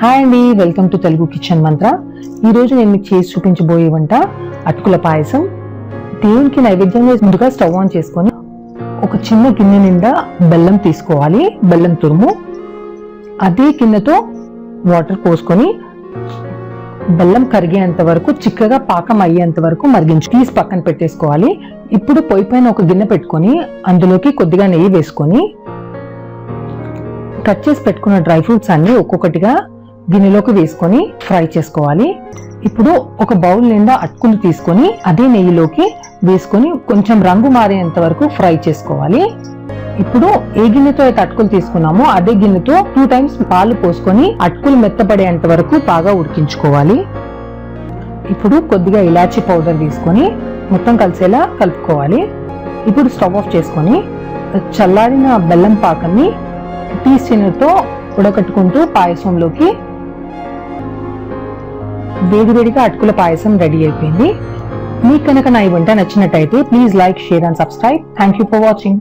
Hi అండి welcome to Telugu kitchen మంత్ర. ఈరోజు నేను మీకు చేసి చూపించబోయే వంట అటుకుల పాయసం. దేవునికి నైవేద్యంగా ముందుగా స్టవ్ ఆన్ చేసుకొని ఒక చిన్న గిన్నె నిండా బెల్లం తీసుకోవాలి బెల్లం తురుము. అదే గిన్నెతో వాటర్ పోసుకొని బెల్లం కరిగేంత వరకు చిక్కగా పాకం అయ్యేంత వరకు మరిగించి తీసి పక్కన పెట్టేసుకోవాలి. ఇప్పుడు పొయ్యి పైన ఒక గిన్నె పెట్టుకొని అందులోకి కొద్దిగా నెయ్యి వేసుకొని కట్ చేసి పెట్టుకున్న డ్రై ఫ్రూట్స్ అన్ని ఒక్కొక్కటిగా గిన్నెలోకి వేసుకొని ఫ్రై చేసుకోవాలి. ఇప్పుడు ఒక బౌల్ నిండా అటుకులు తీసుకొని అదే నెయ్యిలోకి వేసుకొని కొంచెం రంగు మారేంత వరకు ఫ్రై చేసుకోవాలి. ఇప్పుడు ఏ గిన్నెతో అయితే అటుకులు తీసుకున్నామో అదే గిన్నెతో టూ టైమ్స్ పాలు పోసుకొని అటుకులు మెత్తపడేంత వరకు బాగా ఉడికించుకోవాలి. ఇప్పుడు కొద్దిగా ఇలాచీ పౌడర్ తీసుకొని మొత్తం కలిసేలా కలుపుకోవాలి. ఇప్పుడు స్టవ్ ఆఫ్ చేసుకొని చల్లారిన బెల్లం పాకాన్ని టీ స్టిన్నర్తో ఉడకట్టుకుంటూ పాయసంలోకి వేడివేడిగా అటుకుల పాయసం రెడీ అయిపోయింది. మీకు కనుక నా ఈ వంట నచ్చినట్టయితే please like share and subscribe thank you for watching